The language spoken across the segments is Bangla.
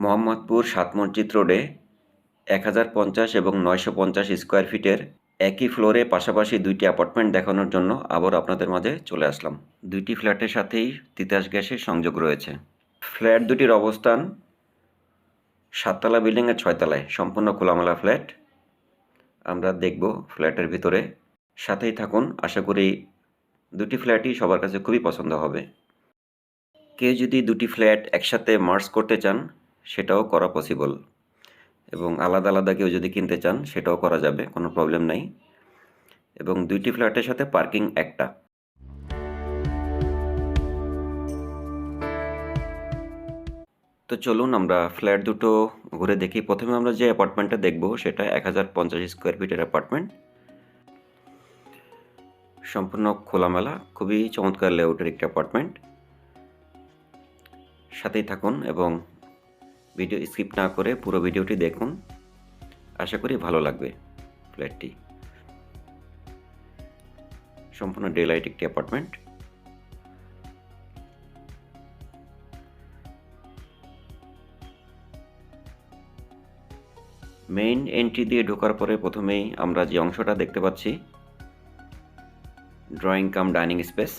মোহাম্মদপুর সাত মসজিদ রোডে এক হাজার পঞ্চাশ এবং নয়শো পঞ্চাশ স্কোয়ার ফিটের একই ফ্লোরে পাশাপাশি দুইটি অ্যাপার্টমেন্ট দেখানোর জন্য আবার আপনাদের মাঝে চলে আসলাম। দুইটি ফ্ল্যাটের সাথেই তিতাস গ্যাসের সংযোগ রয়েছে। ফ্ল্যাট দুটির অবস্থান সাততলা বিল্ডিংয়ের ছয়তলায়, সম্পূর্ণ খোলামেলা ফ্ল্যাট। আমরা দেখব ফ্ল্যাটের ভিতরে। সাথেই থাকুন, আশা করি দুটি ফ্ল্যাটই সবার কাছে খুবই পছন্দ হবে। কেউ যদি দুটি ফ্ল্যাট একসাথে মার্জ করতে চান সেটাও করা পসিবল এবং আলাদা আলাদা কেউ যদি কিনতে চান, সেটাও করা যাবে, কোনো প্রবলেম নাই। এবং দুইটি ফ্ল্যাটের সাথে পার্কিং একটা। তো চলুন আমরা ফ্ল্যাট দুটো ঘুরে দেখি। প্রথমে আমরা যে অ্যাপার্টমেন্টটা দেখব, সেটা এক হাজার পঞ্চাশ স্কোয়ার ফিটের অ্যাপার্টমেন্ট সম্পূর্ণ খোলামেলা, খুবই চমৎকার লেআউটের একটি অ্যাপার্টমেন্ট সাথেই থাকুন এবং ভিডিও স্কিপ না করে পুরো ভিডিওটি দেখুন। আশা করি ভালো লাগবে ফ্ল্যাটটি সম্পূর্ণ ডে লাইট একটি অ্যাপার্টমেন্ট মেইন এন্ট্রি দিয়ে ঢোকার পরে প্রথমেই আমরা যে অংশটা দেখতে পাচ্ছি ড্রয়িং কাম ডাইনিং স্পেস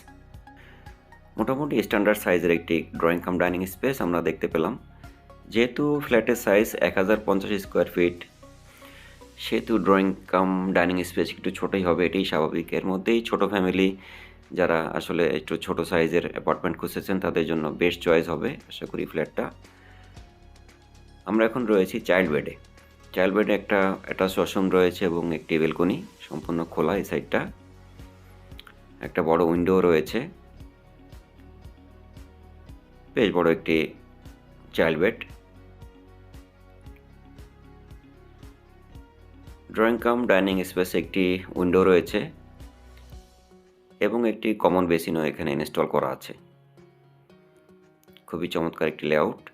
মোটামুটি স্ট্যান্ডার্ড সাইজের একটি ড্রয়িং কাম ডাইনিং স্পেস আমরা দেখতে পেলাম। যেহেতু ফ্ল্যাটের সাইজ এক হাজার পঞ্চাশ স্কোয়ার ফিট সেহেতু ড্রয়িং কাম ডাইনিং স্পেস একটু ছোটোই হবে, এটাই স্বাভাবিক। এর মধ্যেই ছোটো ফ্যামিলি যারা আসলে একটু ছোটো সাইজের অ্যাপার্টমেন্ট খুঁজেছেন তাদের জন্য বেস্ট চয়েস হবে, আশা করি ফ্ল্যাটটা আমরা এখন রয়েছি চাইল্ড বেডে চাইল্ড বেডে একটা অ্যাটাচ ওয়াশরুম রয়েছে এবং একটি বেলকনি সম্পূর্ণ খোলা এই সাইডটা একটা বড় উইন্ডো রয়েছে। বেশ বড় একটি child bed drawing cum, dining স্পেসে একটি উইন্ডো রয়েছে এবং একটি কমন বেসিনও এখানে ইনস্টল করা আছে। খুবই চমৎকার একটি লেআউট।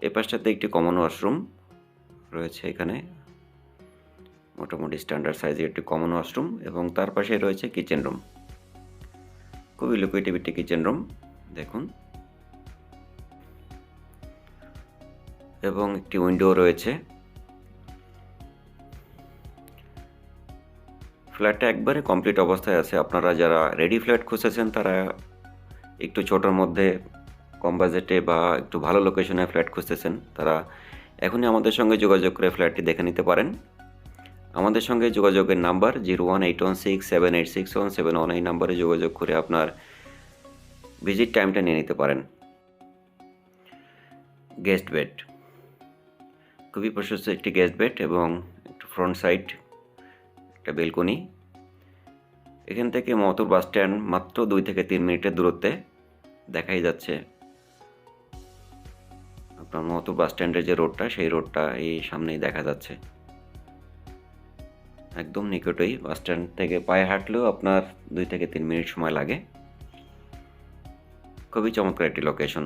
এ পাশটাতে একটি কমন ওয়াশরুম রয়েছে এখানে। মোটামুটি স্ট্যান্ডার্ড সাইজের একটি কমন ওয়াশরুম এবং তার পাশে রয়েছে কিচেন রুম। খুবই লুকেটিভ একটি কিচেন রুম, দেখুন। এবং একটি উইন্ডো রয়েছে। ফ্ল্যাটটা একবারে কমপ্লিট অবস্থায় আছে। আপনারা যারা রেডি ফ্ল্যাট খুঁজেছেন, তারা একটু ছোটোর মধ্যে, কম বাজেটে বা একটু ভালো লোকেশনে ফ্ল্যাট খুঁজতেছেন, তারা এখনই আমাদের সঙ্গে যোগাযোগ করে ফ্ল্যাটটি দেখে নিতে পারেন। আমাদের সঙ্গে যোগাযোগের number zero one eight one six seven eight six one seven one, এই নাম্বারে যোগাযোগ করে আপনার ভিজিট টাইমটা নিয়ে নিতে পারেন। গেস্ট বেড খুবই প্রশস্ত একটি গেস্ট বেড এবং একটু ফ্রন্ট সাইড একটা বেলকনি। এখান থেকে মতুর বাস স্ট্যান্ড মাত্র দুই থেকে তিন মিনিটের দূরত্বে দেখাই যাচ্ছে। আপনার মতুর বাস স্ট্যান্ডের যে রোডটা, সেই রোডটা এই সামনেই দেখা যাচ্ছে। একদম নিকটেই বাস স্ট্যান্ড থেকে পায়ে হাঁটলেও আপনার দুই থেকে তিন মিনিট সময় লাগে। খুবই চমৎকার একটি লোকেশন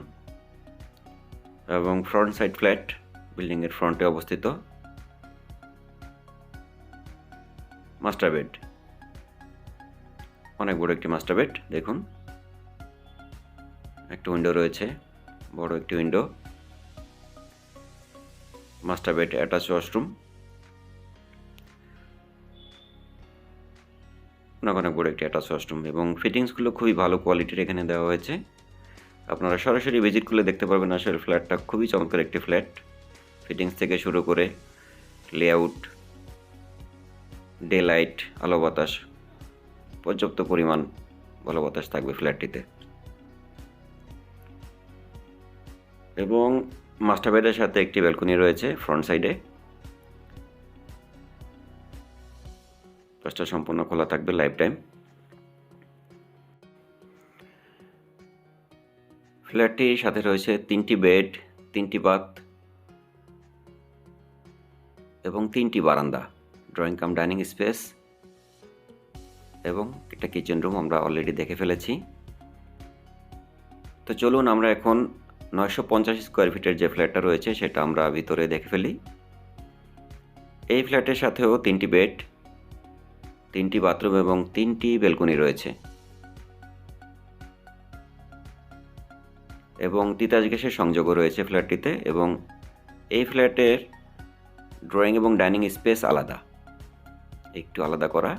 এবং ফ্রন্ট সাইড ফ্ল্যাট বিল্ডিংয়ের ফ্রন্টে অবস্থিত। Master bed. অনেক বড় একটি মাস্টার বেড, দেখুন। একটা উইন্ডো রয়েছে, বড় একটি window. Master bed attach washroom. অনেক অনেক বড় একটি অ্যাটাচ ওয়াশরুম এবং ফিটিংসগুলো খুবই ভালো কোয়ালিটির এখানে দেওয়া হয়েছে। আপনারা সরাসরি ভিজিট করলে দেখতে পারবেন, আসলে ফ্ল্যাটটা খুবই চমৎকার একটি ফ্ল্যাট। ফিটিংস থেকে শুরু করে লেআউট ডে লাইট আলো বাতাস, পর্যাপ্ত পরিমাণ ভালো বাতাস থাকবে ফ্ল্যাটটিতে। এবং মাস্টার বেডের সাথে একটি ব্যালকনি রয়েছে ফ্রন্ট সাইডে পাঁচটা সম্পূর্ণ খোলা থাকবে লাইফ টাইম ফ্ল্যাটটির সাথে রয়েছে তিনটি বেড তিনটি বাথ এবং তিনটি বারান্দা। ড্রয়িং কাম ডাইনিং স্পেস এবং একটা কিচেন রুম আমরা অলরেডি দেখে ফেলেছি। তো চলুন আমরা এখন নয়শো পঞ্চাশ স্কোয়ার ফিটের যে ফ্ল্যাটটা রয়েছে, সেটা আমরা ভিতরে দেখে ফেলি। এই ফ্ল্যাটের সাথেও তিনটি বেড তিনটি বাথরুম এবং তিনটি বেলকনি রয়েছে। এবং তিতাস গ্যাসের সংযোগও রয়েছে ফ্ল্যাটটিতে এবং এই ফ্ল্যাটের ড্রয়িং এবং ডাইনিং স্পেস আলাদা। একটু আলাদা করা।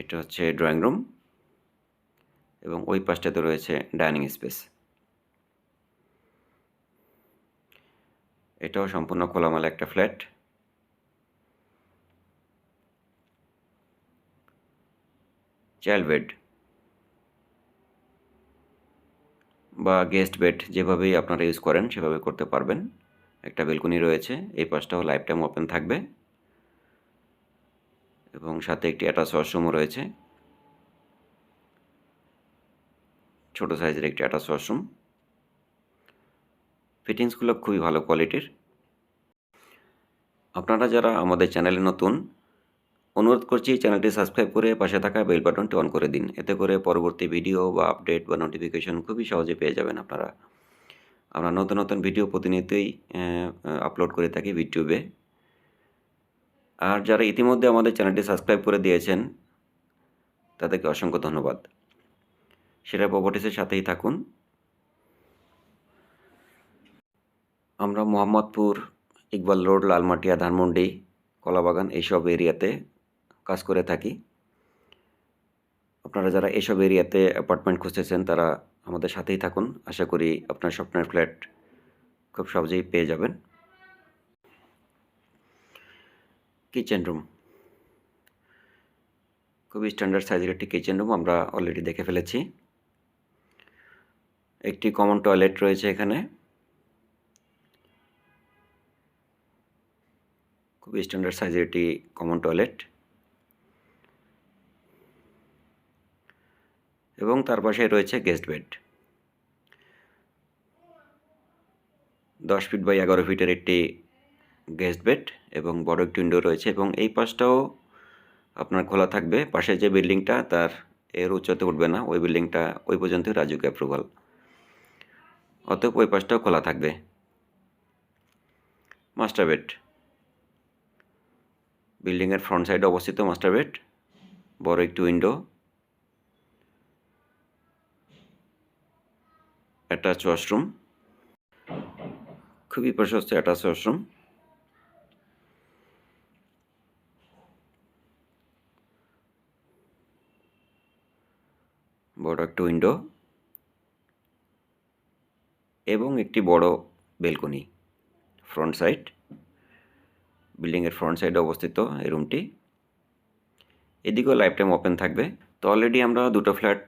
এটা হচ্ছে ড্রয়িং রুম এবং ওই পাশটাতে রয়েছে ডাইনিং স্পেস এটাও সম্পূর্ণ খোলামেলা একটা ফ্ল্যাট চাইল্ড বেড বা গেস্ট বেড যেভাবেই আপনারা ইউজ করেন, সেভাবে করতে পারবেন। একটা বেলকনি রয়েছে, এই পাশটাও লাইফ টাইম ওপেন থাকবে। এবং সাথে একটি অ্যাটাচ ওয়াশরুমও রয়েছে। ছোট সাইজের একটি অ্যাটাচ ওয়াশরুম। ফিটিংসগুলো খুবই ভালো কোয়ালিটির। আপনারা যারা আমাদের চ্যানেলে নতুন, অনুরোধ করছি চ্যানেলটি সাবস্ক্রাইব করে পাশে থাকা বেল বাটনটি অন করে দিন। এতে করে পরবর্তী ভিডিও বা আপডেট বা নোটিফিকেশন খুবই সহজে পেয়ে যাবেন আপনারা। আমরা নতুন নতুন ভিডিও প্রতিনিয়তই আপলোড করে থাকি ইউটিউবে আর যারা ইতিমধ্যে আমাদের চ্যানেলটি সাবস্ক্রাইব করে দিয়েছেন, তাদেরকে অসংখ্য ধন্যবাদ। সেরা প্রপার্টিসের সাথেই থাকুন। আমরা মোহাম্মদপুর, ইকবাল রোড, লালমাটিয়া, ধানমন্ডি, কলাবাগান এইসব এরিয়াতে কাজ করে থাকি। আপনারা যারা এইসব এরিয়াতে অ্যাপার্টমেন্ট খুঁজতেছেন, তারা আমাদের সাথেই থাকুন। আশা করি আপনার স্বপ্নের ফ্ল্যাট খুব সহজেই পেয়ে যাবেন। Kitchen room. খুবই স্ট্যান্ডার্ড সাইজের একটি কিচেন রুম আমরা অলরেডি দেখে ফেলেছি। একটি কমন টয়লেট রয়েছে এখানে। খুবই স্ট্যান্ডার্ড সাইজের একটি কমন টয়লেট এবং তার পাশে রয়েছে গেস্ট বেড দশ ফিট বাই এগারো ফিটের একটি গেস্ট বেড এবং বড় একটি উইন্ডো রয়েছে এবং এই পাশটাও আপনার খোলা থাকবে। পাশে যে বিল্ডিংটা তার এর উচ্চতে উঠবে না। ওই বিল্ডিংটা ওই পর্যন্ত রাজুকে অ্যাপ্রুভাল অতএব ওই পাশটাও খোলা থাকবে। মাস্টার বেড বিল্ডিংয়ের ফ্রন্ট সাইডে অবস্থিত মাস্টার বেড বড় একটি উইন্ডো অ্যাটাচ ওয়াশরুম খুবই প্রশস্ত অ্যাটাচ ওয়াশরুম বড় একটা উইন্ডো এবং একটি বড় বেলকনি ফ্রন্ট সাইড বিল্ডিংয়ের ফ্রন্ট সাইডে অবস্থিত এই রুমটি এদিকেও লাইফ টাইম ওপেন থাকবে। তো অলরেডি আমরা দুটো ফ্ল্যাট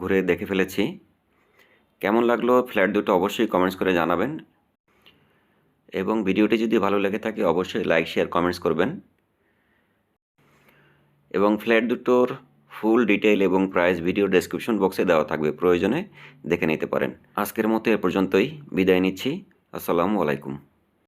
ঘুরে দেখে ফেলেছি। কেমন লাগল ফ্ল্যাট দুটো অবশ্যই কমেন্টস করে জানাবেন। এবং ভিডিওটি যদি ভালো লেগে থাকে অবশ্যই লাইক শেয়ার কমেন্টস করবেন। এবং ফ্ল্যাট দুটোর ফুল ডিটেইল এবং প্রাইস ভিডিও ডেসক্রিপশন বক্সে দেওয়া থাকবে, প্রয়োজনে দেখে নিতে পারেন। আজকের মতো এ পর্যন্তই, বিদায় নিচ্ছি। আসসালামু আলাইকুম।